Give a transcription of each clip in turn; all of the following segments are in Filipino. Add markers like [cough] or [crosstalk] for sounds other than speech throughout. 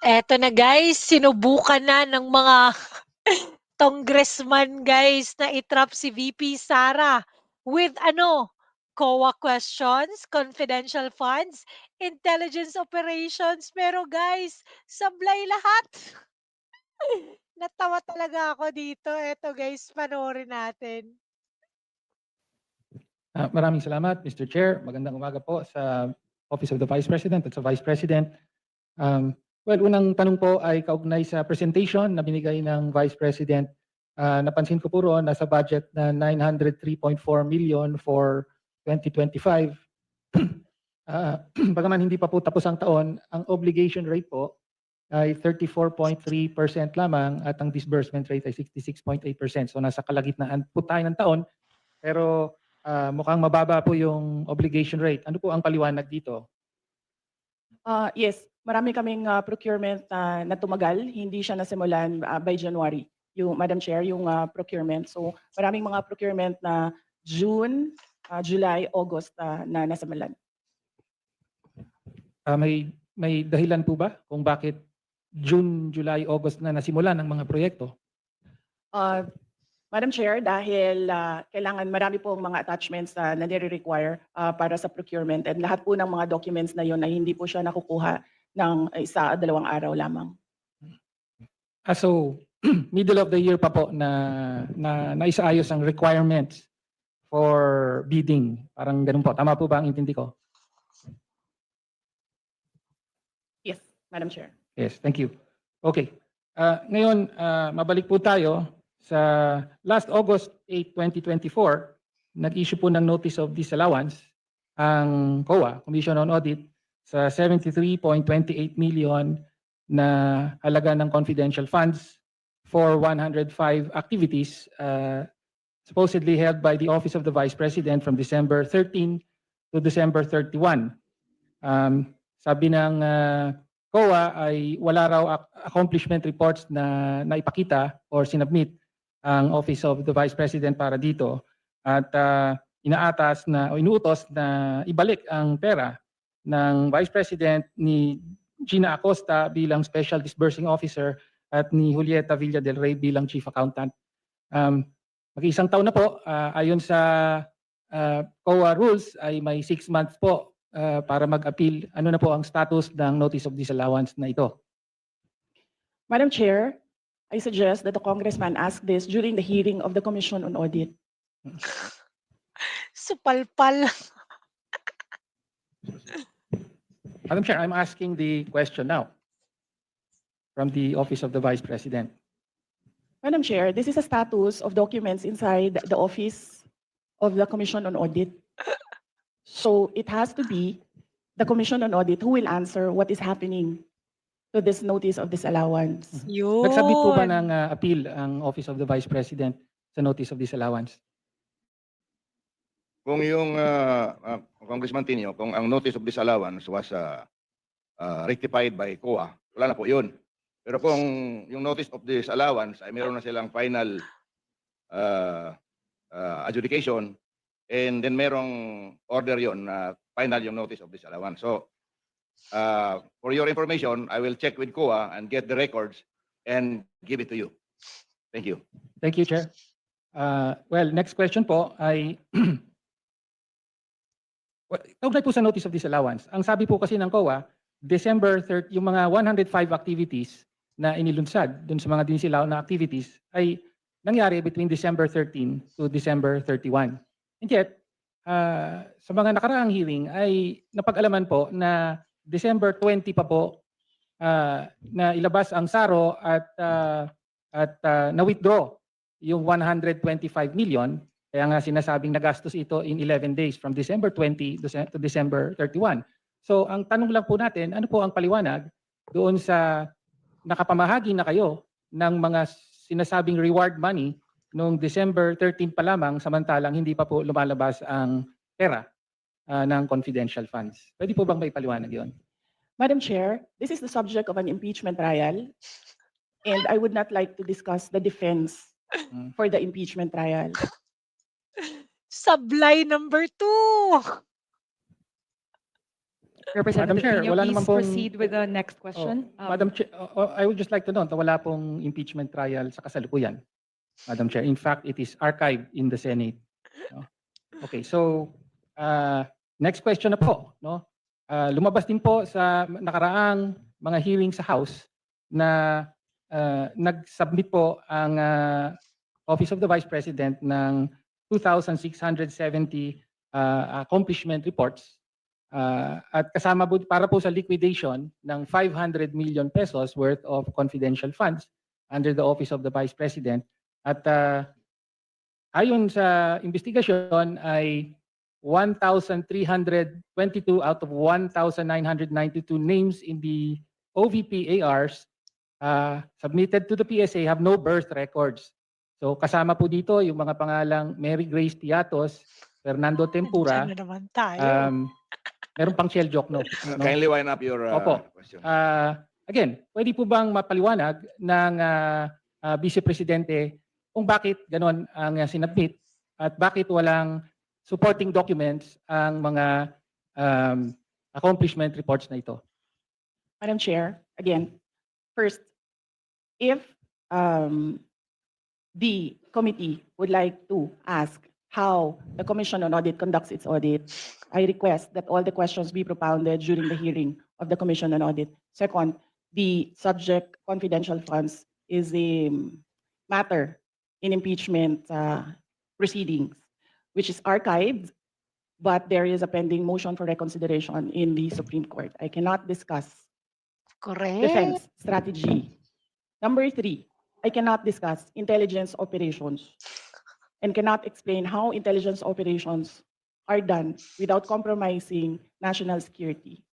Eto na guys, sinubukan na ng mga [laughs] congressman guys na itrap si VP Sara with ano, COA questions, confidential funds, intelligence operations. Pero guys, sablay lahat. [laughs] Natawa talaga ako dito. Eto guys, panoorin natin. Ah, maraming salamat, Mr. Chair. Magandang umaga po sa Office of the Vice President at sa Vice President. Um, well, unang tanong po ay kaugnay sa presentation na binigay ng Vice President. Ah, napansin ko po roon nasa budget na 903.4 million for 2025. [clears throat] Ah, [clears throat] bagaman hindi pa po tapos ang taon, ang obligation rate po ay 34.3% lamang at ang disbursement rate ay 66.8%. So nasa kalagitnaan po tayo ng taon. Pero Ah, mukhang mababa po yung obligation rate. Ano po ang paliwanag dito? Ah, yes, marami kaming ah, procurement na na tumagal, hindi siya nasimulan ah, by January. Yung Madam Chair, yung ah, procurement. So, maraming mga procurement na June, ah, July, August ah, na nasimulan. Ah, may may dahilan po ba kung bakit June, July, August na nasimulan ng mga proyekto? Ah, Madam Chair, dahil ah, kailangan marami po mga attachments na na nire-require ah, para sa procurement and lahat po ng mga documents na yon ay hindi po siya nakukuha ng isa, dalawang araw lamang. Ah, so [clears throat] middle of the year pa po na na naisaayos ang requirements for bidding. Parang ganun po. Tama po ba ang intindi ko? Yes, Madam Chair. Yes, thank you. Okay. Ah, ngayon, ah, mabalik po tayo sa last August 8, 2024, nag-issue po ng notice of disallowance ang COA, Commission on Audit, sa 73.28 million na halaga ng confidential funds for 105 activities uh, supposedly held by the Office of the Vice President from December 13 to December 31. Um, sabi ng uh, COA ay wala raw ac- accomplishment reports na naipakita or sinubmit ang Office of the Vice President para dito at ah, inaatas na o inuutos na ibalik ang pera ng Vice President ni Gina Acosta bilang Special Disbursing Officer at ni Julieta Villa del Rey bilang Chief Accountant. Um, mag-isang taon na po, ah, ayon sa ah, COA rules ay may six months po ah, para mag-appeal. Ano na po ang status ng Notice of Disallowance na ito? Madam Chair, I suggest that the congressman ask this during the hearing of the Commission on Audit. [laughs] Supalpal. Madam Chair, I'm asking the question now from the Office of the Vice President. Madam Chair, this is a status of documents inside the Office of the Commission on Audit. So it has to be the Commission on Audit who will answer what is happening to this notice of disallowance. Yun. Nagsabit po ba ng uh, appeal ang Office of the Vice President sa Notice of Disallowance? Kung yung uh, uh, Congressman Tinio, kung ang notice of disallowance was uh, uh, rectified by COA, wala na po yun. Pero kung yung notice of disallowance ay meron na silang final uh, uh, adjudication and then merong order yon na final yung notice of disallowance. So, uh, for your information, I will check with COA and get the records and give it to you. Thank you. Thank you, Chair. Uh, well, next question po ay [clears throat] Well, kaugnay po sa Notice of Disallowance. Ang sabi po kasi ng COA, December 30, yung mga 105 activities na inilunsad dun sa mga dinisilaw na activities ay nangyari between December 13 to December 31. And yet, ah, sa mga nakaraang hearing ay napag-alaman po na December 20 pa po ah, na ilabas ang SARO at ah, at ah, na-withdraw yung 125 million kaya nga sinasabing nagastos ito in 11 days from December 20 to December 31. So ang tanong lang po natin, ano po ang paliwanag doon sa nakapamahagi na kayo ng mga sinasabing reward money noong December 13 pa lamang samantalang hindi pa po lumalabas ang pera ah, ng confidential funds. Pwede po bang may paliwanag yon? Madam Chair, this is the subject of an impeachment trial, and I would not like to discuss the defense Mm. for the impeachment trial. Sablay number two. Representative Chair, Nino, wala please naman pong- proceed with the next question. Oh, Um, Madam Chair, oh, oh, I would just like to note na wala pong impeachment trial sa kasalukuyan. Madam Chair, in fact, it is archived in the Senate. no? Okay, so uh, next question na po, no? Uh, lumabas din po sa nakaraang mga hearing sa House na uh, nag-submit po ang uh, Office of the Vice President ng 2,670 uh, accomplishment reports Uh, at kasama po para po sa liquidation ng 500 million pesos worth of confidential funds under the Office of the Vice President. At uh, ayon sa investigasyon ay 1,322 out of 1,992 names in the OVP ARs uh, submitted to the PSA have no birth records. So kasama po dito yung mga pangalang Mary Grace Tiatos, Fernando Tempura, Diyan na naman tayo. Um, meron pang shell joke, no? no? Kindly wind up your uh, Opo. question. Ah, again, pwede po bang mapaliwanag ng ah, ah, Vice Presidente kung bakit ganon ang ah, sinubmit at bakit walang supporting documents ang mga um, accomplishment reports na ito? Madam Chair, again, first, if um, the committee would like to ask how the Commission on Audit conducts its audit, I request that all the questions be propounded during the hearing of the Commission on Audit. Second, the subject confidential funds is a matter in impeachment uh, proceedings, which is archived, but there is a pending motion for reconsideration in the Supreme Court. I cannot discuss Correct. defense strategy. Number three, I cannot discuss intelligence operations and cannot explain how intelligence operations are done without compromising national security.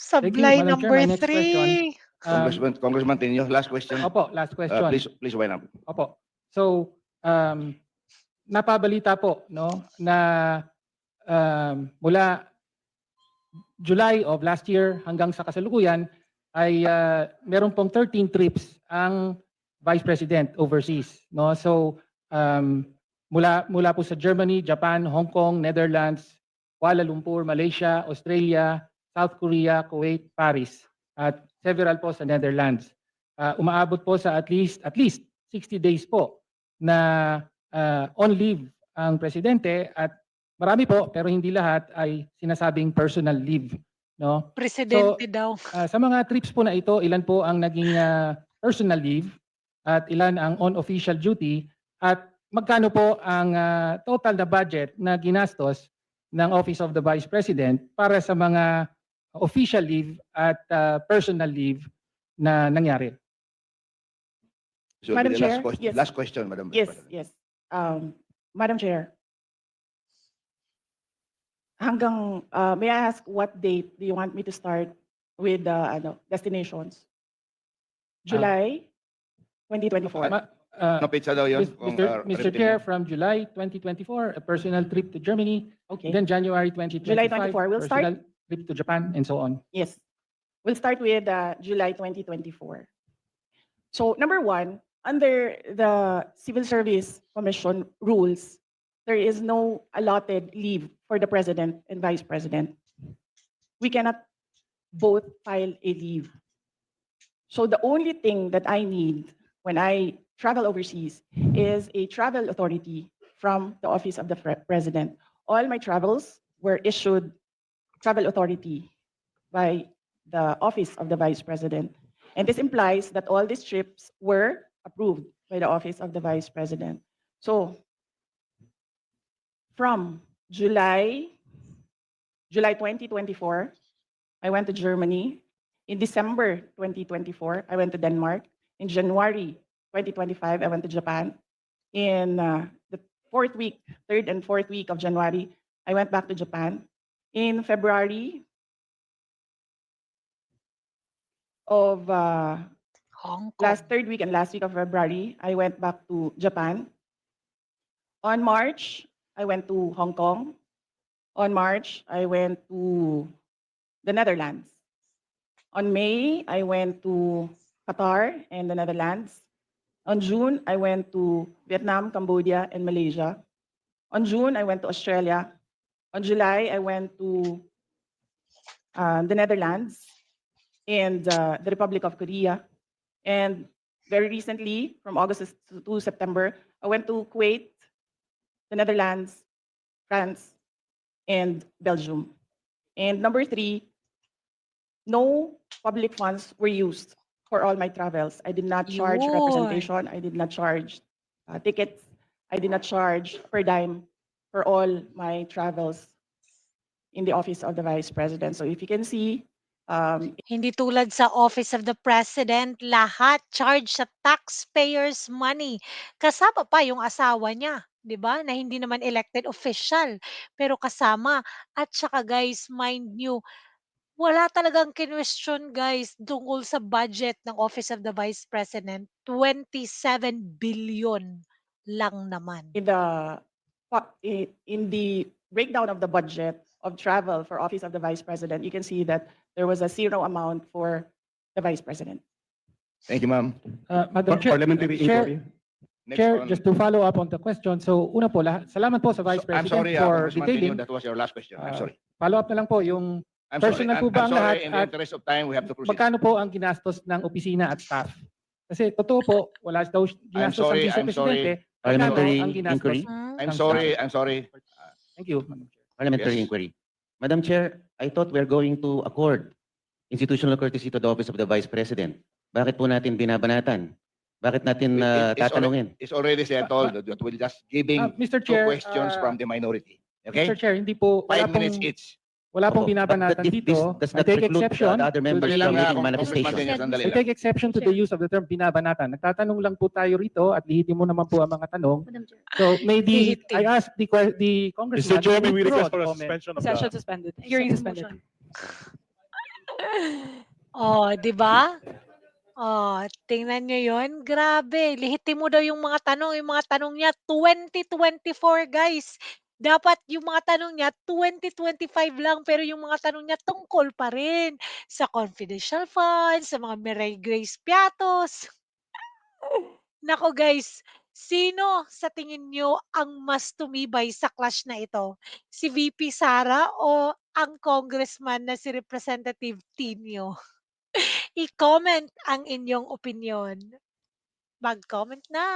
Thank you, Madam Chair. number My next three. Um, Congressman, Congressman Tenyo, last question. opo, last Uh, question. please, please wind up. Opo. So, um, napabalita po no na um, mula July of last year hanggang sa kasalukuyan ay uh, meron pong 13 trips ang Vice President overseas no so um, mula mula po sa Germany, Japan, Hong Kong, Netherlands, Kuala Lumpur, Malaysia, Australia, South Korea, Kuwait, Paris at several po sa Netherlands. Uh, umaabot po sa at least at least 60 days po na uh, on leave ang presidente at marami po pero hindi lahat ay sinasabing personal leave no Presidente daw. Ah, sa mga trips po na ito ilan po ang naging ah, personal leave at ilan ang on official duty at magkano po ang ah, total na budget na ginastos ng Office of the Vice President para sa mga official leave at ah, personal leave na nangyari be Madam the Chair, last question, yes. last question, Madam Yes, President. yes. Um, Madam Chair. Hanggang, uh, may I ask what date do you want me to start with the ano, destinations? July 2024? Ma- ah, No pizza daw yun? Mis- kung, Mr. uh, Mr. Chair, mo. from July 2024, a personal trip to Germany, Okay. then January 2025, July 24, we'll start- personal trip to Japan, and so on. Yes. We'll start with uh, July 2024. So number one, under the Civil Service Commission rules, there is no allotted leave for the president and vice president. We cannot both file a leave. So the only thing that I need when I travel overseas is a travel authority from the office of the president. All my travels were issued travel authority by the office of the vice president. And this implies that all these trips were approved by the office of the vice president. So from July, July 2024, I went to Germany. In December 2024, I went to Denmark. In January 2025, I went to Japan. In uh, the fourth week, third and fourth week of January, I went back to Japan. In February of uh, Hong Kong. last third week and last week of February, I went back to Japan. On March, I went to Hong Kong. On March, I went to the Netherlands. On May, I went to Qatar and the Netherlands. On June, I went to Vietnam, Cambodia, and Malaysia. On June, I went to Australia. On July, I went to uh, the Netherlands, and uh, the Republic of Korea. And very recently, from August to- September, I went to Kuwait, the Netherlands, France, and Belgium. And number three, no public funds were used for all my travels. I did not charge Yun. representation. I did not charge uh, tickets. I did not charge per dime for all my travels in the office of the vice president. So if you can see, um, Hindi tulad sa Office of the President, lahat charge sa taxpayers' money. Kasama pa yung asawa niya, 'di ba? Na hindi naman elected official, pero kasama. At saka guys, mind you, wala talagang kinwestiyon guys tungkol sa budget ng Office of the Vice President. 27 billion lang naman. in the in the breakdown of the budget of travel for office of the vice president, you can see that there was a zero amount for the vice president. Thank you, ma'am. Uh, Madam Chair, Parliamentary Chair, inquiry. Next Chair, on- just to follow up on the question. So una po, lahat, salamat po sa Vice So- I'm President sorry, uh, for Congressman Tenyo, detailing. that was your last question. I'm Uh, sorry. Follow up na lang po yung I'm sorry. personal I'm po ba I'm ang sorry. lahat In the at interest of time, we have to proceed. magkano po ang ginastos ng opisina at staff? Kasi totoo po, wala daw ginastos ang sorry, Vice I'm Presidente. sorry. Parliamentary Magkano ang ginastos? inquiry. I'm sorry? I'm sorry. Thank you. Madam Chair. Parliamentary Yes. inquiry. Madam Chair, I thought we're going to accord institutional courtesy to the office of the Vice President. Bakit po natin binabanatan? Bakit natin uh, it- it's tatanungin? It's already settled that we're just giving Ah, Mr. two Chair, questions ah, from the minority. Okay? Mr. Chair, hindi po, wala Five pong, minutes each. Wala pong but- binabanatan this- dito. this does I not take preclude exception. the other to members from making Congressman manifestation. Tenyo, sandali I take exception to the use of the term binabanatan. Nagtatanong lang po tayo rito at lihitin mo naman po ang mga tanong. So may the, Lihitin. I asked the, que- the congressman. Mr. Chairman, we withdraw request for a comment. suspension of Session the, suspended. Hearing suspended. [laughs] Oh, 'di ba? Oh, tingnan niyo 'yon. Grabe, lihitin mo daw yung mga tanong, yung mga tanong niya 2024 guys. Dapat yung mga tanong niya 2025 lang pero yung mga tanong niya tungkol pa rin sa confidential funds, sa mga Miray Grace Piatos. [laughs] Nako guys, sino sa tingin niyo ang mas tumibay sa clash na ito? Si VP Sara o ang congressman na si Representative Tinio? [laughs] I-comment ang inyong opinyon. Mag-comment na!